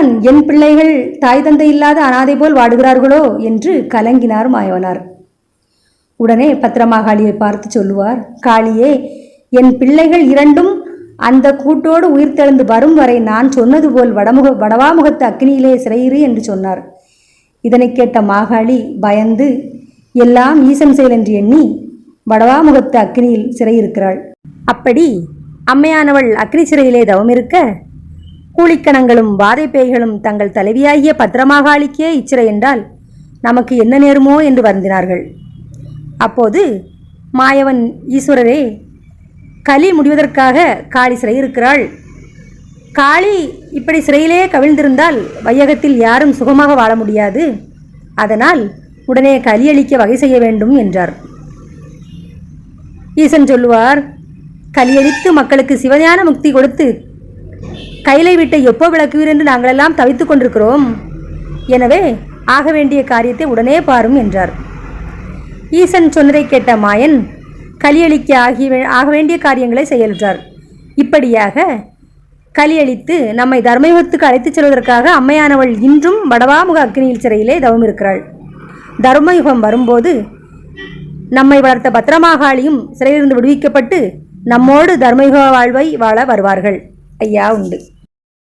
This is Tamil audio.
அதனால்தான் என் பிள்ளைகள் தாய் தந்தை இல்லாத அனாதை போல் வாடுகிறார்களோ என்று கலங்கினார் மாயவனார். உடனே பத்திரமாகாளியை பார்த்து சொல்லுவார் காளியே என் பிள்ளைகள் இரண்டும் அந்த கூட்டோடு உயிர்த்தெழுந்து வரும் வரை நான் சொன்னது போல் வடமுக வடவாமுகத்து அக்னியிலே சிறையிறு என்று சொன்னார். இதனை கேட்ட மாகாளி பயந்து எல்லாம் ஈசன் செயல் என்று எண்ணி வடவாமுகத்து அக்னியில் சிறையிருக்கிறாள். அப்படி அம்மையானவள் அக்னி சிறையிலே தவமிருக்க கூலிக்கணங்களும் வாதை பேய்களும் தங்கள் தலைவியாகிய பத்திரமாகாளிக்கே இச்சிறை என்றால் நமக்கு என்ன நேருமோ என்று வருந்தினார்கள். அப்போது மாயவன் ஈஸ்வரரே களி முடிவதற்காக காளி சிறை இருக்கிறாள் காளி இப்படி சிறையிலே கவிழ்ந்திருந்தால் வையகத்தில் யாரும் சுகமாக வாழ முடியாது. அதனால் உடனே கலியளிக்க வகை செய்ய வேண்டும் என்றார். ஈசன் சொல்லுவார் கலியளித்து மக்களுக்கு சிவஞான முக்தி கொடுத்து கையிலை விட்டு எப்போ விளக்குவீர் என்று நாங்களெல்லாம் தவித்துக் கொண்டிருக்கிறோம். எனவே ஆக வேண்டிய காரியத்தை உடனே பாரும் என்றார். ஈசன் சொன்னதை கேட்ட மாயன் கலியளிக்க ஆகி ஆக வேண்டிய காரியங்களை செயலுற்றார். இப்படியாக கலியளித்து நம்மை தர்மயுகத்துக்கு அழைத்துச் செல்வதற்காக அம்மையானவள் இன்றும் வடவாமுக அக்னியில் சிறையிலே தவம் இருக்கிறாள் தர்மயுகம் வரும்போது நம்மை வளர்த்த பத்திரமாகாளியும் சிறையிலிருந்து விடுவிக்கப்பட்டு நம்மோடு தர்மயுக வாழ்வை வாழ வருவார்கள். ஐயா உண்டு.